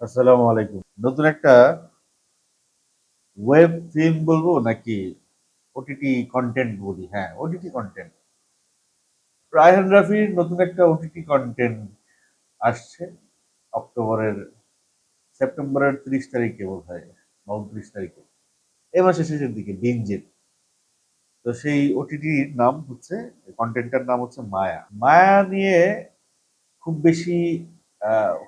আসসালামু আলাইকুম। নতুন একটা ওয়েব ফিল্ম বলব নাকি ওটিটি কন্টেন্ট বলি? হ্যাঁ ওটিটি কন্টেন্ট রায়হান রাফির নতুন একটা ওটিটি কন্টেন্ট আসছে অক্টোবরের, সেপ্টেম্বরের ত্রিশ তারিখে বোধ হয় বা উনত্রিশ তারিখে। এ মাসের শেষের দিকে বিঞ্জের তো সেই ওটিটির নাম হচ্ছে কন্টেন্টটার নাম হচ্ছে মায়া। মায়া নিয়ে খুব বেশি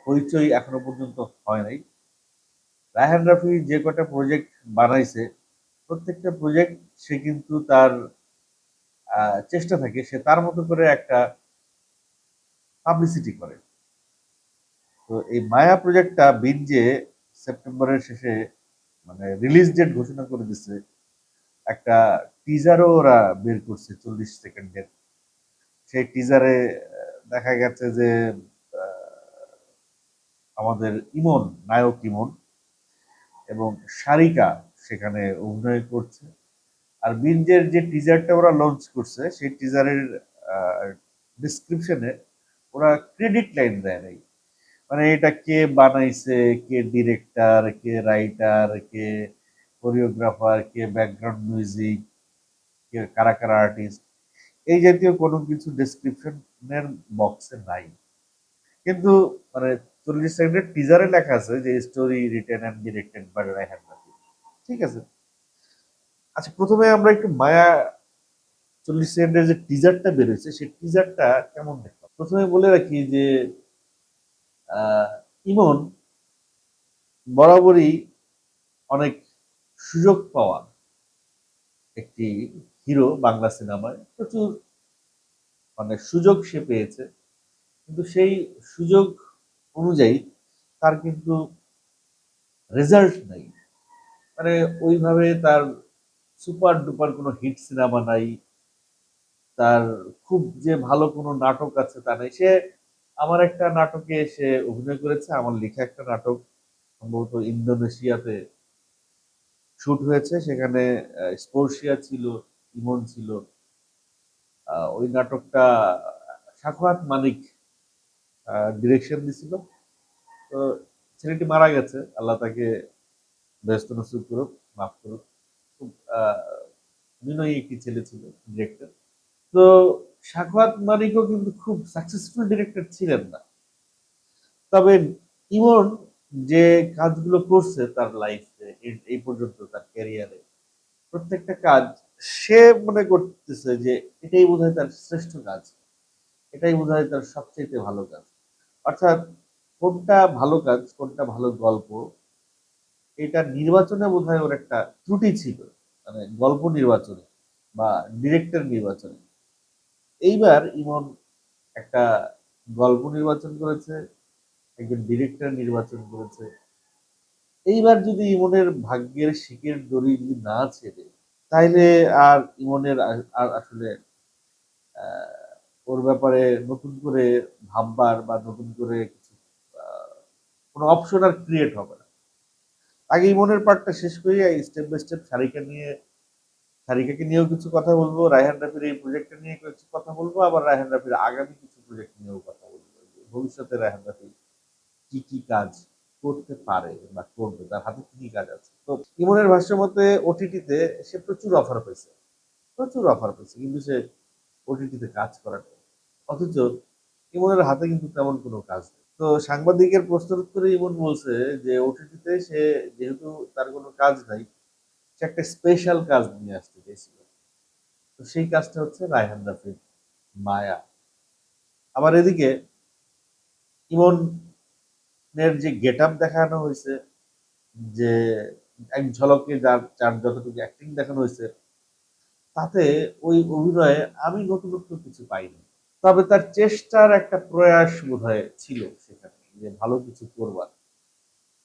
হইচই এখনও পর্যন্ত হয় নাই। রায়হান রাফি যে কটা প্রজেক্ট বানাইছে, প্রত্যেকটা প্রজেক্ট সে কিন্তু তার চেষ্টা থাকে, সে তার মতো করে একটা পাবলিসিটি করে। তো এই মায়া প্রজেক্টটা বিনজে সেপ্টেম্বরের শেষে মানে রিলিজ ডেট ঘোষণা করে দিচ্ছে একটা টিজারও ওরা বের করছে চল্লিশ সেকেন্ডের সেই টিজারে দেখা গেছে যে আমাদের ইমন, নায়ক ইমন এবং সারিকা সেখানে অভিনয় করছে। আর বিঞ্জের যে টিজারটা ওরা লঞ্চ করছে, সেই টিজারের ডিসক্রিপশনে ওরা ক্রেডিট লাইন দেয় নাই। মানে এটা কে বানাইছে, কে ডিরেক্টর কে রাইটার কে কোরিওগ্রাফার কে ব্যাকগ্রাউন্ড মিউজিক কে কারা কারা আর্টিস্ট এই জাতীয় কোনো কিছু ডেসক্রিপশনের বক্সে নাই। কিন্তু মানে চল্লিশ সেকেন্ডের টিজারে লেখা আছে যে story written and directed by Raihan Rafi ঠিক আছে? আচ্ছা প্রথমে আমরা একটু মায়া চল্লিশ সেকেন্ডের যে টিজারটা বেরোয়েছে সেই টিজারটা কেমন দেখলাম? প্রথমে বলে রাখি যে ইমন বরাবরই অনেক সুযোগ পাওয়া একটি হিরো বাংলা সিনেমায়। প্রচুর মানে সুযোগ সে পেয়েছে। কিন্তু সেই সুযোগ অনুযায়ী তার কিন্তু রেজাল্ট নাই। মানে ওইভাবে তার সুপার ডুপার কোনো হিট সিনেমা নাই। তার খুব যে ভালো কোনো নাটক আছে তা নেই। সে আমার একটা নাটকে সে অভিনয় করেছে, আমার লেখা একটা নাটক, সম্ভবত ইন্দোনেশিয়াতে শুট হয়েছে। সেখানে স্পর্শিয়া ছিল, ইমন ছিল। ওই নাটকটা সাখাত মানিক ডিরেকশন দিছিল। তো ছেলেটি মারা গেছে। আল্লাহ তাকে ব্যস্ত নসিব করুক, মাফ করুক। খুব বিনয়ী একটি ছেলে ছিল ডিরেক্টর তো সাখাত মানিকও কিন্তু খুব সাকসেসফুল ডিরেক্টর ছিলেন না। তবে ইমন যে কাজগুলো করছে তার লাইফে এই পর্যন্ত তার ক্যারিয়ারে প্রত্যেকটা কাজ সে মনে করতেছে যে এটাই বোধহয় তার শ্রেষ্ঠ কাজ। এটাই বোধহয় তার সবচেয়ে ভালো কাজ। অর্থাৎ কোনটা ভালো কাজ কোনটা ভালো গল্প এটা নির্বাচনে বোধহয় ওর একটা ত্রুটি ছিল মানে গল্প নির্বাচনে বা ডিরেক্টর নির্বাচনে। এইবার ইমন একটা গল্প নির্বাচন করেছে একজন ডিরেক্টর নির্বাচন করেছে। এইবার যদি ইমনের ভাগ্যের শিখের দড়ি যদি না ছেড়ে তাইলে আর ইমনের আর আসলে আহ, ওর ব্যাপারে নতুন করে ভাববার বা নতুন করে কিছু কোনো অপশন আর ক্রিয়েট হবে না। আগে ইমনের পার্টটা শেষ করি স্টেপ বাই স্টেপ সারিকা নিয়ে, সারিকাকে নিয়েও কিছু কথা বলব, রায়হান রাফির এই প্রজেক্টটা নিয়ে কিছু কথা বলব, আবার রায়হান রাফির আগামী কিছু প্রজেক্ট নিয়েও কথা বলব। ভবিষ্যতে রায়হান রাফি কি কি কাজ করতে পারে বা করবে, তার হাতে কি কি কাজ আছে? তো ইমনের ভাষ্য মতে ওটিটিতে সে প্রচুর অফার পেয়েছে, প্রচুর অফার পেয়েছে, কিন্তু সে ওটিটিতে কাজ করার অথচ ইমনের হাতে কিন্তু তেমন কোনো কাজ নেই। তো সাংবাদিকের প্রশ্নের উত্তরে ইমন বলছে যে, ওটিটিতে সে যেহেতু তার কোনো কাজ নাই, সে একটা স্পেশাল কাজ নিয়ে আসতে চেয়েছিল তো সেই কাজটা হচ্ছে রায়হান রাফির মায়া। আবার এদিকে ইমনের যে গেট আপ দেখানো হয়েছে, যে এক ঝলকে যার যার যতটুকু অ্যাক্টিং দেখানো হয়েছে, তাতে ওই অভিনয়ে আমি নতুনত্ব কিছু পাইনি। তবে তার চেষ্টার একটা প্রয়াস বোধহয় ছিল সেখানে যে ভালো কিছু করবার।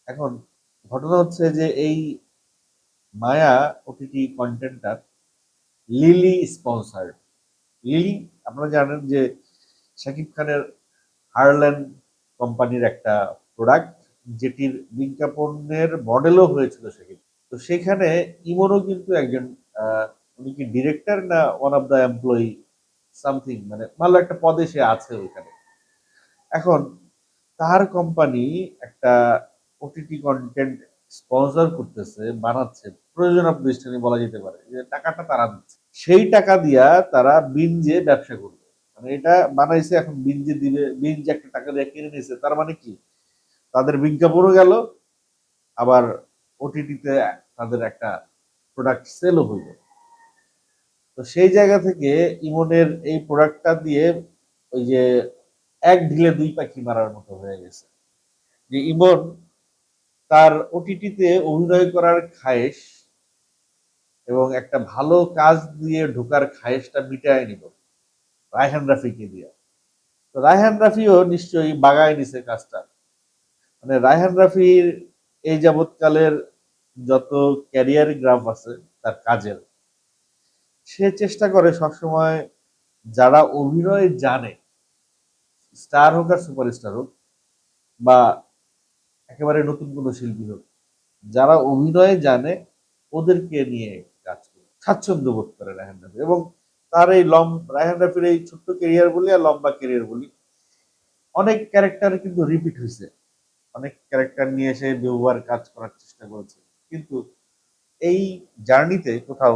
এখন ঘটনা হচ্ছে যে এই মায়া ওটিটি কন্টেন্টার লিলি স্পন্সার্ড লিলি আপনারা জানেন যে শাকিব খানের হারল্যান্ড কোম্পানির একটা প্রোডাক্ট যেটির বিজ্ঞাপনের মডেলও হয়েছিল শাকিব তো সেখানে ইমনও কিন্তু একজন উনি কি ডিরেক্টর না one of the employee something মানে ভালো একটা পদে সে আছে ওইখানে। এখন তার কোম্পানি একটা ওটিটি কন্টেন্ট স্পন্সর করতেছে, বানাচ্ছে প্রয়োজনীয় প্রতিষ্ঠানে বলা যেতে পারে, যে টাকাটা তারা দিচ্ছে। সেই টাকা দিয়া তারা বিনজে ব্যবসা করবে। মানে এটা বানাইছে, এখন বিনজে দিবে, বিনজে একটা টাকা দিয়ে কিনে নিয়েছে তার মানে কি? তাদের বিজ্ঞাপনও গেল, আবার ওটিটিতে তাদের একটা প্রোডাক্ট সেলও হইল। তো সেই জায়গা থেকে ইমনের এই প্রোডাক্টটা দিয়ে ওই যে এক ঢিলে দুই পাখি মারার মতো হয়ে গেছে। যে ইমন তার ওটিটিতে অভিনয় করার খায়েশ এবং একটা ভালো কাজ দিয়ে ঢোকার খায়েশটা মিটায় নিল রায়হান রাফিকে দিয়ে। তো রায়হান রাফিও নিশ্চয়ই বাগায় নিছে কাজটা। মানে রায়হান রাফির এই যাবৎকালের যত ক্যারিয়ার গ্রাফ আছে তার কাজের সে চেষ্টা করে সবসময়, যারা অভিনয় জানে, স্টার হোক আর সুপারস্টার হোক, বা একেবারে নতুন কোনো শিল্পী হোক, যারা অভিনয় জানে, ওদেরকে নিয়ে কাজ করে। স্বাচ্ছন্দ্য বোধ করে রায়হান রাফি। এবং তার এই লম, রায়হান রাফির এই ছোট্ট কেরিয়ার বলি আর লম্বা কেরিয়ার বলি, অনেক ক্যারেক্টার কিন্তু রিপিট হয়েছে। অনেক ক্যারেক্টার নিয়ে এসে ব্যবহার, কাজ করার চেষ্টা করেছে। কিন্তু এই জার্নিতে কোথাও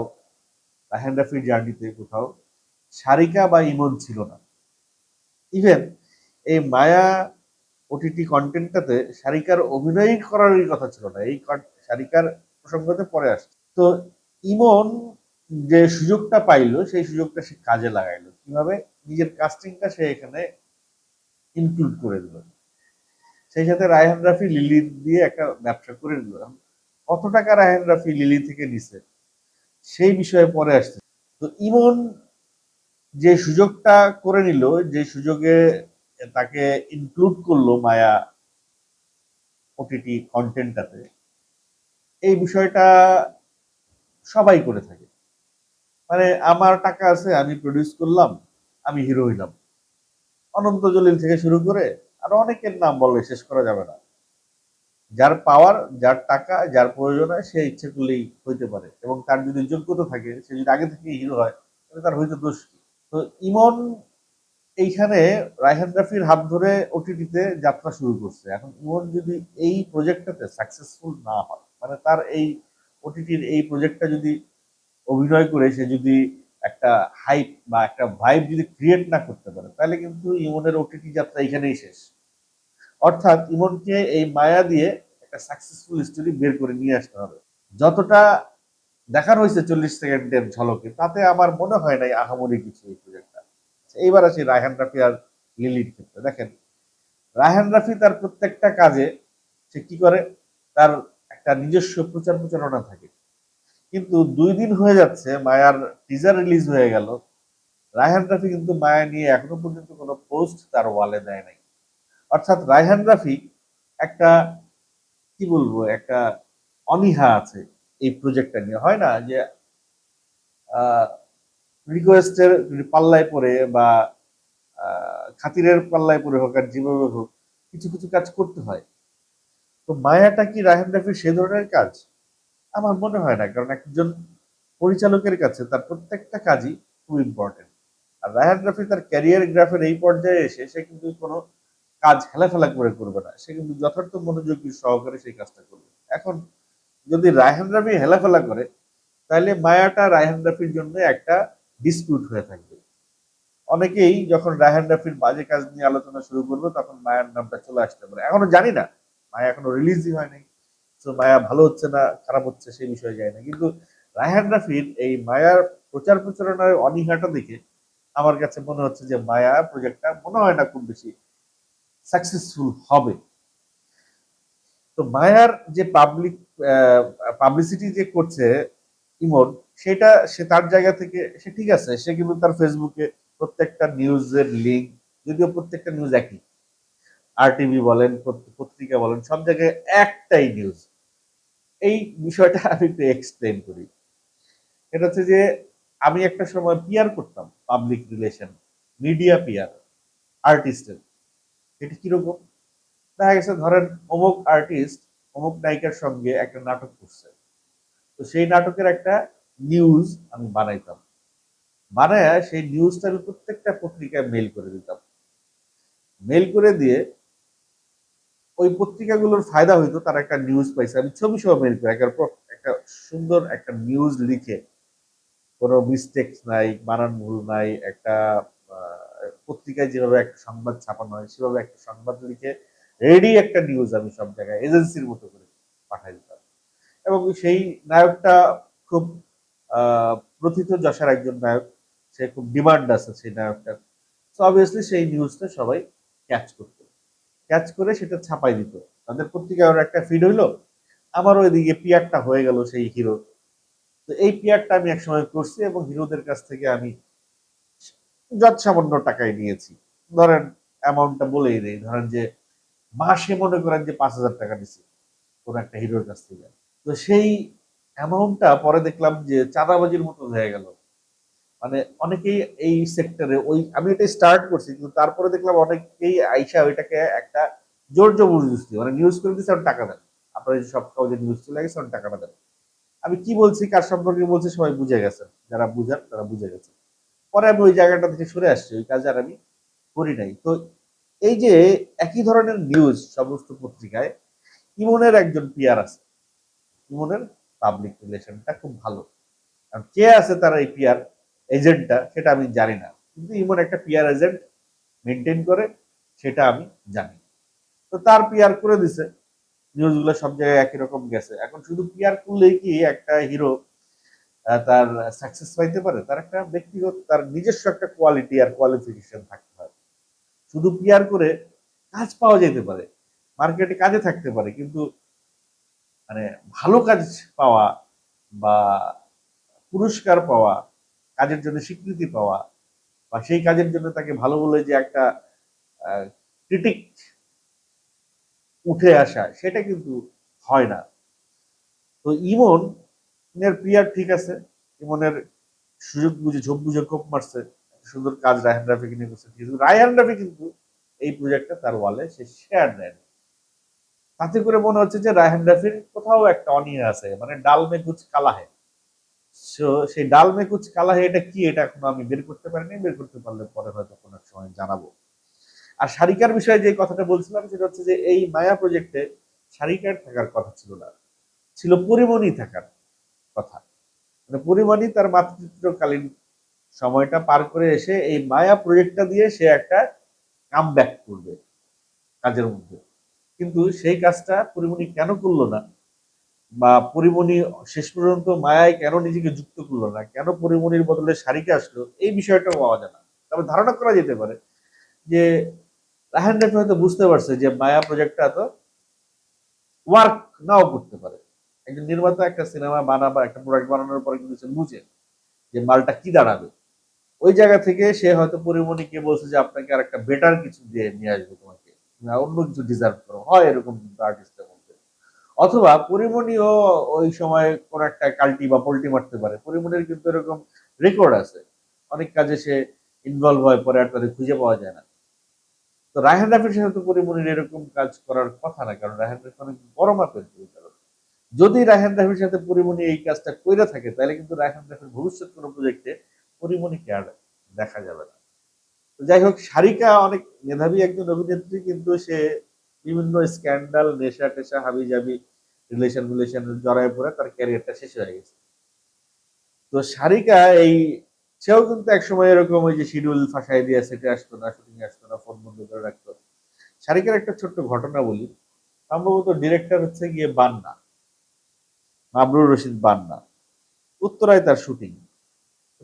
রাফির জার্নিতে কোথাও, সারিকা বা ইমন ছিল না। ইভেন এই মায়া ওটিটি কন্টেন্টটাতে সারিকার অভিনয় করারই কথা ছিল না, এই সারিকার প্রসঙ্গতে পরে আসছে। তো ইমন যে সুযোগটা পাইলো, সেই সুযোগটা সে কাজে লাগাইলো। কীভাবে? নিজের কাস্টিংটা সে এখানে ইনক্লুড করে দিল। সেই সাথে রায়হান রাফি লিলি দিয়ে একটা ব্যবসা করে দিল কত টাকা রায়হান রাফি লিলি থেকে নিছে? সেই বিষয়ে পরে আসছে। তো ইমন যে সুযোগটা করে নিল, যে সুযোগে তাকে ইনক্লুড করল মায়া ওটিটি কন্টেন্টটাতে এই বিষয়টা সবাই করে থাকে। মানে আমার টাকা আছে, আমি প্রডিউস করলাম, আমি হিরো হইলাম। অনন্ত জলিল থেকে শুরু করে আরও অনেকের নাম বললে শেষ করা যাবে না। যার পাওয়ার যার টাকা, যার প্রয়োজন হয়, সে ইচ্ছে করলেই হইতে পারে। এবং তার যদি যোগ্যতা থাকে, সে যদি আগে থেকে হিরো হয়, তাহলে তার হইতে দোষ কি? তো ইমন এইখানে রায়হান রাফির হাত ধরে ওটিটিতে যাত্রা শুরু করছে। এখন ইমন যদি এই প্রজেক্টটাতে সাকসেসফুল না হয় মানে তার এই ওটিটির এই প্রজেক্টটা যদি অভিনয় করে, সে যদি একটা হাইপ বা একটা ভাইব যদি ক্রিয়েট না করতে পারে, তাহলে কিন্তু ইমনের ওটিটি যাত্রা এখানেই শেষ। অর্থাৎ ইমনকে এই মায়া দিয়ে একটা সাকসেসফুল স্টোরি বের করে নিয়ে আসতে হবে। যতটা দেখার হয়েছে চল্লিশ সেকেন্ডের ঝলকে, তাতে আমার মনে হয় নাই আহামরি কিছু এই প্রজেক্টটা এইবার আসি রায়হান রাফি আর লিলির ক্ষেত্রে। দেখেন, রায়হান রাফি তার প্রত্যেকটা কাজে সে কি করে? তার একটা নিজস্ব প্রচার প্রচারণা থাকে। কিন্তু দুই দিন হয়ে যাচ্ছে, মায়ার টিজার রিলিজ হয়ে গেল। রায়হান রাফি কিন্তু মায়া নিয়ে এখনও পর্যন্ত কোনো পোস্ট তার ওয়ালে দেয় নাই। অর্থাৎ রায়হান রাফি একটা, কি বলব, একটা অনীহা আছে এই প্রজেক্টটা নিয়ে। হয় না যে রিকোয়েস্টের পাল্লায় পড়ে বা খাতিরের পাল্লায় পড়ে হোক আর যেভাবে হোক, কিছু কিছু কাজ করতে হয়। তো মায়াটা কি রায়হান রাফির সে ধরনের কাজ? আমার মনে হয় না, কারণ একজন পরিচালকের কাছে তার প্রত্যেকটা কাজই খুব ইম্পর্টেন্ট আর রায়হান রাফি তার ক্যারিয়ার গ্রাফের এই পর্যায়ে এসে সে কিন্তু কোনো কাজ হেলাফেলা করে করবে না। সে কিন্তু যথার্থ মনোযোগী সহকারে সেই কাজটা করবে। এখন যদি রায়হান রাফি হেলাফেলা করে, তাহলে মায়াটা রায়হান রাফির জন্য একটা ডিসপিউট হয়ে থাকবে। অনেকেই যখন রায়হান রাফির বাজে কাজ নিয়ে আলোচনা শুরু করবে, তখন মায়ার নামটা চলে আসতে পারে। এখনও জানি না, মায়া এখনও রিলিজই হয়নি। তো মায়া ভালো হচ্ছে না, খারাপ হচ্ছে সেই বিষয়ে যায় না। কিন্তু রায়হান রাফির এই মায়ার প্রচার প্রচারণার অনীহাটা দেখে আমার কাছে মনে হচ্ছে যে মায়া প্রজেক্টটা মনে হয় না খুব বেশি সাকসেসফুল হবে। তো মায়ার যে পাবলিক পাবলিসিটি যে করছে ইমন, সেটা সে তার জায়গা থেকে, সে ঠিক আছে, সে কিন্তু তার ফেসবুকে প্রত্যেকটা নিউজের লিঙ্ক যদিও প্রত্যেকটা নিউজ একই। আর টিভি বলেন পত্রিকা বলেন, সব জায়গায় একটাই নিউজ এই বিষয়টা আমি একটু এক্সপ্লেন করি। এটা হচ্ছে যে, আমি একটা সময় পিয়ার করতাম পাবলিক রিলেশন মিডিয়া পিয়ার আর্টিস্টের এটা কীরকম? দেখা গেছে ধরেন অমুক আর্টিস্ট অমুক নায়িকার সঙ্গে একটা নাটক করছে। তো সেই নাটকের একটা নিউজ আমি বানাইতাম। বানায় সেই নিউজটা আমি প্রত্যেকটা পত্রিকায় মেল করে দিতাম। মেল করে দিয়ে ওই পত্রিকাগুলোর ফায়দা হইতো, তার একটা নিউজ পাইছে। আমি ছবি সহ মেল করে, একের একটা সুন্দর একটা নিউজ লিখে, কোনো মিস্টেক নাই বানান ভুল নাই, একটা পত্রিকায় যেভাবে একটা সংবাদ ছাপানো হয়, সেভাবে একটা সংবাদ লিখে রেডি একটা নিউজ আমি সব জায়গায় এজেন্সির মতো করে পাঠাই দিতাম। এবং সেই নায়কটা খুব প্রথিত যশার একজন নায়ক, সে খুব ডিমান্ড আছে সেই নায়কটার। তো অবভিয়াসলি সেই নিউজটা সবাই ক্যাচ করতো। ক্যাচ করে সেটা ছাপাই দিত। তাদের পত্রিকায় ওর একটা ফিড হইল, আমারও ওইদিকে পিয়ারটা হয়ে গেল সেই হিরো তো এই পিয়ারটা আমি একসময় করছি এবং হিরোদের কাছ থেকে আমি যত সামান্য টাকায় নিয়েছি। ধরেন অ্যামাউন্টটা বলেই দেই। ধরেন যে মাসে মনে করেন যে পাঁচ হাজার টাকা নিছি কোন একটা হিরোর কাছ থেকে। তো সেই অ্যামাউন্টটা পরে দেখলাম যে চাঁদাবাজির মতো হয়ে গেল। মানে অনেকেই এই সেক্টরে ওই আমি এটা স্টার্ট করছি, কিন্তু তারপরে দেখলাম অনেকেই আইসা ওইটাকে একটা জোর জবরদস্তি মানে নিউজ করে দিচ্ছে আর টাকা দেন। আপনার সব কাগজে নিউজ চলে গেছে টাকাটা দেন। আমি কি বলছি, কার সম্পর্কে বলছি, সবাই বুঝে গেছে। যারা বুঝান তারা বুঝে গেছে। পরে আমি ওই জায়গাটা থেকে সরে আসছি, ওই কাজ আর আমি করি নাই। তো এই যে একই ধরনের নিউজ সমস্ত পত্রিকায়, ইমনের একজন পিয়ার আছে। ইমনের পাবলিক রিলেশনটা খুব ভালো। কারণ কে আছে তার এই পিয়ার এজেন্টটা সেটা আমি জানি না। কিন্তু ইমন একটা পিয়ার এজেন্ট মেনটেন করে, সেটা আমি জানি। তো তার পিয়ার করে দিছে। নিউজগুলো সব জায়গায় একই রকম গেছে। এখন শুধু পিয়ার করলেই কি একটা হিরো তার সাকসেস পাইতে পারে, তার একটা ব্যক্তিগত, তার নিজস্ব একটা কোয়ালিটি আর কোয়ালিফিকেশন থাকতে হয় শুধু পিয়ার করে কাজ পাওয়া যেতে পারে মার্কেটে কাজে থাকতে পারে, কিন্তু মানে ভালো কাজ পাওয়া বা পুরস্কার পাওয়া, কাজের জন্য স্বীকৃতি পাওয়া বা সেই কাজের জন্য তাকে ভালো বলে যে একটা ক্রিটিক উঠে আসা, সেটা কিন্তু হয় না। তো ইমন এর প্রিয়ার ঠিক আছে, ইমনের সুযোগ বুঝে ঝোপ বুঝে কোপ মারছে সুন্দর কাজ রায়হান রাফিকে নিয়ে করছে। কিন্তু রায়হান রাফি কিন্তু এই প্রজেক্টটা তার ওয়ালে সে শেয়ার দেয়নি তাতে করে মনে হচ্ছে যে রায়হান রাফির কোথাও একটা অনিয়ে আছে মানে ডাল মে কুচ কালা হে সেই ডাল মে কুচ কালা হে এটা কি এটা এখনও আমি বের করতে পারিনি, বের করতে পারলে পরে হয়তো কোনো এক সময় জানাব। আর শারিকার বিষয়ে যে কথাটা বলছিলাম, সেটা হচ্ছে যে এই মায়া প্রজেক্টে শারিকার থাকার কথা ছিল না, ছিল পরিমণি থাকার। কথা। মানে পরিমণি তার মাতৃত্বকালীন সময়টা পার করে এসে এই মায়া প্রজেক্টটা দিয়ে সে একটা কাম ব্যাক করবে কাজের মধ্যে। কিন্তু সেই কাজটা পরিমণি কেন করল না? বা পরিমণি শেষ পর্যন্ত মায়ায় কেন নিজেকে যুক্ত করল না? কেন পরিমণির বদলে শাড়িকে আসলো? এই বিষয়টা পাওয়া যায় না। তবে ধারণা করা যেতে পারে যে রাহান হয়তো বুঝতে পারছে যে মায়া প্রজেক্টটা তো ওয়ার্ক নাও করতে পারে। একজন নির্মাতা একটা সিনেমা বানাবা একটা প্রোডাক্ট বানানোর পরে কিন্তু সে বুঝে যে মালটা কি দাঁড়াবে। ওই জায়গা থেকে সে হয়তো পরিমণিকে বলছে যে, আপনাকে আর একটা বেটার কিছু দিয়ে নিয়ে আসবে তোমাকে। অন্য কিছু ডিজার্ভ করো। হয় এরকম কিন্তু আর্টিস্টের মধ্যে অথবা পরিমণিও ওই সময় কোন একটা কাল্টি বা পোল্টি মারতে পারে। পরিমণির কিন্তু এরকম রেকর্ড আছে। অনেক কাজে সে ইনভলভ হয়, পরে আর তাদের খুঁজে পাওয়া যায় না। তো রায়হান রাফির সাথে তো পরিমণির এরকম কাজ করার কথা না, কারণ রায়হান রাফি অনেক বড় মাপের যদি রায়হান রাফির সাথে পরিমণি এই কাজটা কইরা থাকে, তাহলে কিন্তু রায়হান রাফির ভবিষ্যৎ কোনো প্রজেক্টে পরিমণিকে আর দেখা যাবে না। যাই হোক, সারিকা অনেক মেধাবী একজন অভিনেত্রী, কিন্তু সে বিভিন্ন স্ক্যান্ডাল নেশা টেশা হাবি জাবি রিলেশন রিলেশন জড়ায় পড়ে, তার ক্যারিয়ারটা শেষ হয়ে গেছে। তো সারিকা এই, সেও কিন্তু একসময় এরকম ওই যে শিডিউল ফাঁসাই দিয়ে সেটে আসতো না শুটিং আসতো না ফোন বন্ধ করে রাখতো। সারিকার একটা ছোট্ট ঘটনা বলি। সম্ভবত ডিরেক্টর হচ্ছে গিয়ে বান্না। মাবরুর রশিদ বান্না। উত্তরায় তার শুটিং।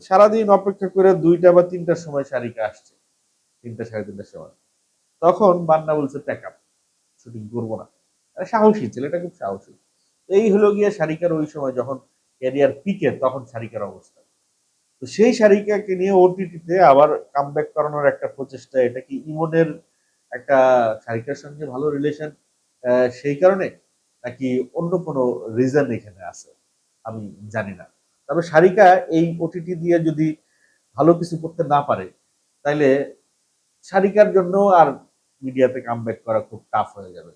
সারাদিন অপেক্ষা করে দুইটা বা তিনটার সময় সারিকা আসছে। তিনটা সাড়ে তিনটার সময়। তখন বান্না বলছে, প্যাক আপ, শুটিং করব না। সাহসী ছেলেটা খুব সাহসী। এই হলো গিয়ে সারিকার ওই সময় যখন ক্যারিয়ার পিকে, তখন সারিকার অবস্থা। তো সেই সারিকাকে নিয়ে ওটিটিতে আবার কাম ব্যাক করানোর একটা প্রচেষ্টা, এটা কি ইমনের একটা সারিকার সঙ্গে ভালো রিলেশন সেই কারণে? নাকি অন্য কোনো রিজন এখানে আছে? আমি জানি না। তবে সারিকা এই ওটিটি দিয়ে যদি ভালো কিছু করতে না পারে, তাইলে সারিকার জন্য আর মিডিয়াতে কাম ব্যাক করা খুব টাফ হয়ে যাবে।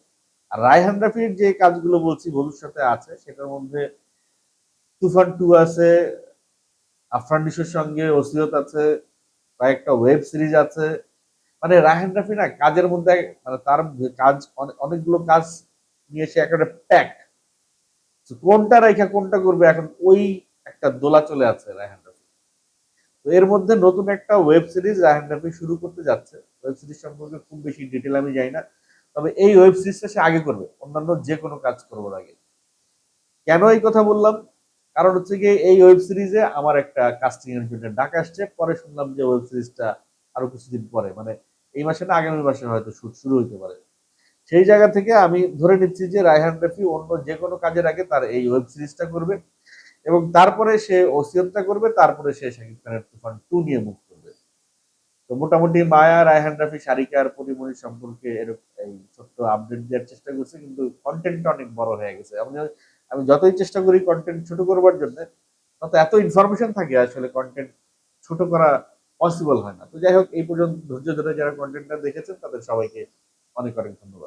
আর রায়হান রাফির যে কাজগুলো বলছি ভবিষ্যতে আছে, সেটার মধ্যে তুফান টু আছে, আফরান নিশোর সঙ্গে ওসিয়ত আছে, কয়েকটা ওয়েব সিরিজ আছে। মানে রাহেন রাফি না, কাজের মধ্যে মানে তার কাজ অনেক- অনেকগুলো কাজ নিয়ে এসে একটা প্যাক কোনটা রেখা কোনটা করবে? এখন ওই একটা দোলা চলে আছে রায়হান রাফি। তো এর মধ্যে নতুন একটা ওয়েব সিরিজ রায়হান রাফি শুরু করতে যাচ্ছে। ওয়েব সিরিজ সম্পর্কে খুব বেশি ডিটেল আমি জানি না। তবে এই ওয়েব সিরিজটা সে আগে করবে। অন্যান্য যে কোনো কাজ করবার আগে। কেন এই কথা বললাম? কারণ হচ্ছে গিয়ে এই ওয়েব সিরিজে আমার একটা কাস্টিং এর জন্য ডাক আসছে। পরে শুনলাম যে ওয়েব সিরিজটা আরও কিছুদিন পরে। মানে এই মাসে না, আগামী মাসে হয়তো শুট শুরু হতে পারে। সেই জায়গা থেকে আমি ধরে নিচ্ছি যে রায়হান রফি অন্য যে কোনো কাজের আগে তার এই ওয়েব সিরিজটা করবে এবং তারপরে সে ওসিয়তটা করবে, তারপরে সে শাকিব খানের তুফান টু নিয়ে মুভ করবে। তো মোটামুটি মায়া, রায়হান রাফি সারিকার পরিমণি সম্পর্কে এরকম এই ছোট্ট আপডেট দেওয়ার চেষ্টা করছে, কিন্তু কন্টেন্টটা অনেক বড় হয়ে গেছে। আমি আমি যতই চেষ্টা করি কন্টেন্ট ছোট করবার জন্য, তত এত ইনফরমেশন থাকে আসলে কন্টেন্ট ছোট করা পসিবল হয় না। তো যাই হোক, এই পর্যন্ত ধৈর্য ধরে যারা কন্টেন্টটা দেখেছেন, তাদের সবাইকে অনেক অনেক ধন্যবাদ।